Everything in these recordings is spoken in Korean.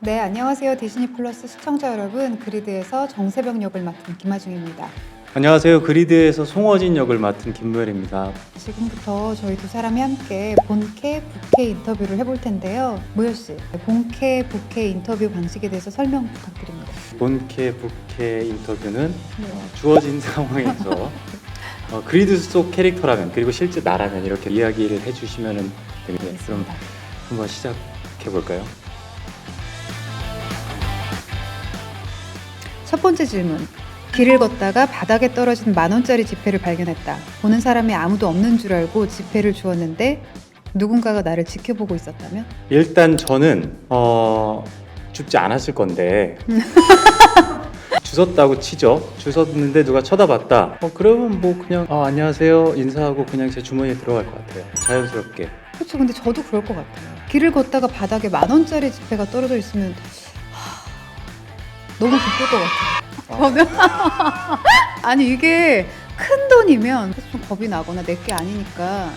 네, 안녕하세요. 디즈니 플러스 시청자 여러분. 그리드에서 정세병 역을 맡은 김하중입니다. 안녕하세요. 그리드에서 송어진 역을 맡은 김무열입니다. 지금부터 저희 두 사람이 함께 본캐, 부캐 인터뷰를 해볼 텐데요. 무열 씨, 본캐, 부캐 인터뷰 방식에 대해서 설명 부탁드립니다. 본캐 부캐 인터뷰는 네. 주어진 상황에서 어, 그리드 속 캐릭터라면 그리고 실제 나라면 이렇게 이야기를 해주시면 됩니다. 네, 그럼 한번 시작해 볼까요? 첫 번째 질문. 길을 걷다가 바닥에 떨어진 만 원짜리 지폐를 발견했다. 보는 사람이 아무도 없는 줄 알고 지폐를 주었는데 누군가가 나를 지켜보고 있었다면? 일단 저는 어, 줍지 않았을 건데 주웠다고 치죠. 주웠는데 누가 쳐다봤다. 어, 그러면 뭐 그냥 아, 안녕하세요 인사하고 그냥 제 주머니에 들어갈 것 같아요. 자연스럽게. 그렇죠. 근데 저도 그럴 것 같아요. 길을 걷다가 바닥에 만 원짜리 지폐가 떨어져 있으면 하, 너무 기쁠 것 같아요. 저는 아니 이게 큰 돈이면 좀 겁이 나거나 내 게 아니니까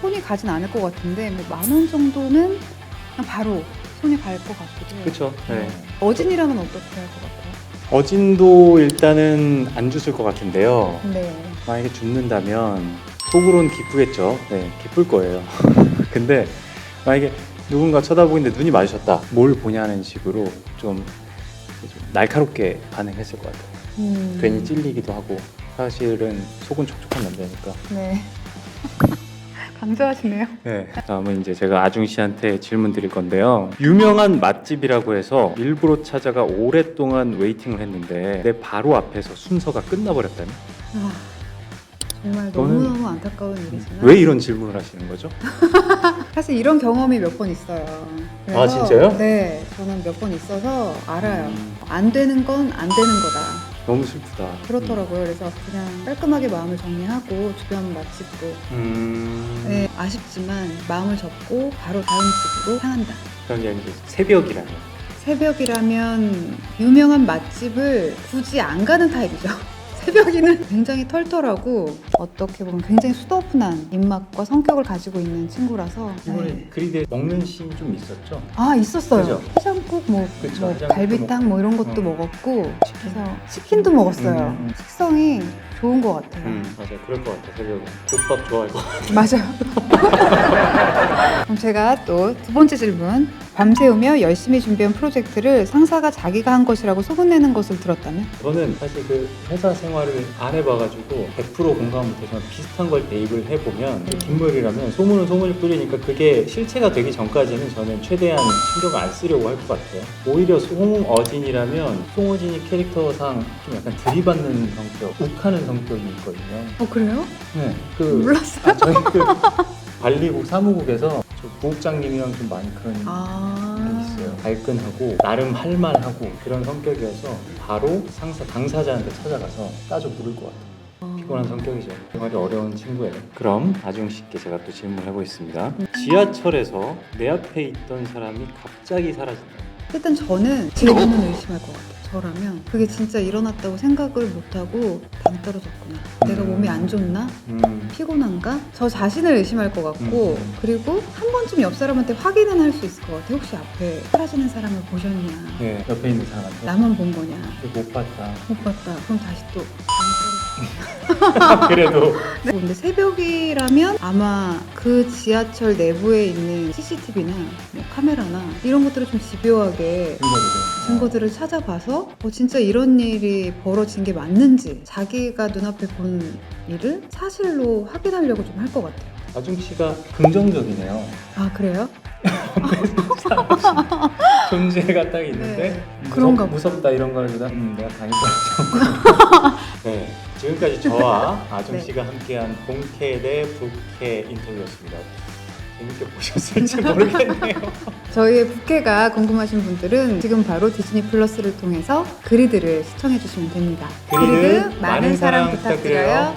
손이 가진 않을 것 같은데 뭐 만 원 정도는 그냥 바로 손이 갈 것 같기도 해요. 그렇죠. 네. 어진이라면 어떻게 할 것 같아요? 어진도 일단은 안 주실 것 같은데요. 네. 만약에 죽는다면 속으론 기쁘겠죠. 네, 기쁠 거예요. 근데 만약에 누군가 쳐다보고 있는데 눈이 마주쳤다. 뭘 보냐는 식으로 좀, 좀 날카롭게 반응했을 것 같아요. 음. 괜히 찔리기도 하고 사실은 속은 촉촉한 남자니까. 네. 강조하시네요. 네. 다음은 이제 제가 아중 씨한테 질문 드릴 건데요. 유명한 맛집이라고 해서 일부러 찾아가 오랫동안 웨이팅을 했는데 내 바로 앞에서 순서가 끝나버렸다니? 아, 정말 너무너무 안타까운 일이지만 왜 이런 질문을 하시는 거죠? 사실 이런 경험이 몇 번 있어요. 아, 진짜요? 네, 저는 몇 번 있어서 알아요. 음, 안 되는 건 안 되는 거다. 너무 슬프다. 그렇더라고요. 그래서 그냥 깔끔하게 마음을 정리하고 주변 맛집도 음. 네, 아쉽지만 마음을 접고 바로 다음 집으로 향한다. 그런 이야기 새벽이라면 새벽이라면 유명한 맛집을 굳이 안 가는 타입이죠. 새벽이는 굉장히 털털하고 어떻게 보면 굉장히 수더분한 입맛과 성격을 가지고 있는 친구라서 네. 그리드에 먹는 씬이 좀 있었죠? 아 있었어요. 그죠? 해장국 뭐, 그쵸, 뭐 해장국도 갈비탕 뭐 이런 것도 어. 먹었고 그래서 치킨도 먹었어요. 음, 음. 식성이 좋은 것 같아요. 맞아요. 그럴 것 같아 새벽에 국밥 좋아할 것 같아. 맞아요. 그럼 제가 또 두 번째 질문. 밤새우며 열심히 준비한 프로젝트를 상사가 자기가 한 것이라고 소문내는 것을 들었다면? 저는 사실 그 회사 생활을 안 해봐가지고 100% 공감 못해서 비슷한 걸 대입을 해보면 음. 김물이라면 소문은 소문일 뿐이니까 그게 실체가 되기 전까지는 저는 최대한 신경을 안 쓰려고 할 것 같아요. 오히려 송어진이라면 송어진이 캐릭터상 좀 약간 들이받는 성격, 욱하는 성격이 있거든요. 어 그래요? 네, 그 몰랐어요. 아, 저희 그 관리국 사무국에서 저 부국장님이랑 좀 많이 그런 아. 게 있어요. 발끈하고 나름 할 말하고 그런 성격이어서 바로 상사 당사자한테 찾아가서 따져 물을 것 같아요. 피곤한 성격이죠. 생활이 어려운 친구예요. 그럼 아중 씨께 제가 또 질문을 해보겠습니다. 지하철에서 내 앞에 있던 사람이 갑자기 사라진다. 일단 저는 제 눈은 의심할 것 같아요. 저라면 그게 진짜 일어났다고 생각을 못하고 당 떨어졌구나. 내가 음. 몸이 안 좋나? 음, 피곤한가? 저 자신을 의심할 것 같고 음. 그리고 한 번쯤 옆 사람한테 확인은 할 수 있을 것 같아요. 혹시 앞에 사라지는 사람을 보셨냐? 네, 옆에 있는 사람한테 나만 본 거냐? 못 봤다. 못 봤다. 그럼 다시 또 그래도 떨어져. 근데 새벽이라면 아마 그 지하철 내부에 있는 CCTV나 뭐 카메라나 이런 것들을 좀 집요하게 증거들을 찾아봐서 어, 진짜 이런 일이 벌어진 게 맞는지 자기가 눈앞에 본 일을 사실로 확인하려고 좀 할 것 같아요. 아중 씨가 긍정적이네요. 아 그래요? 존재가 딱 있는데 네. 무섭, 그런가 보다. 무섭다 이런 거보다 음, 내가 떨어졌고 네 지금까지 저와 아중 네. 씨가 함께한 본캐 대 부캐 인터뷰였습니다 재밌게 보셨을지 모르겠네요 저희의 부캐가 궁금하신 분들은 지금 바로 디즈니 플러스를 통해서 그리드를 시청해 주시면 됩니다. 그리드 많은 사랑 부탁드려요.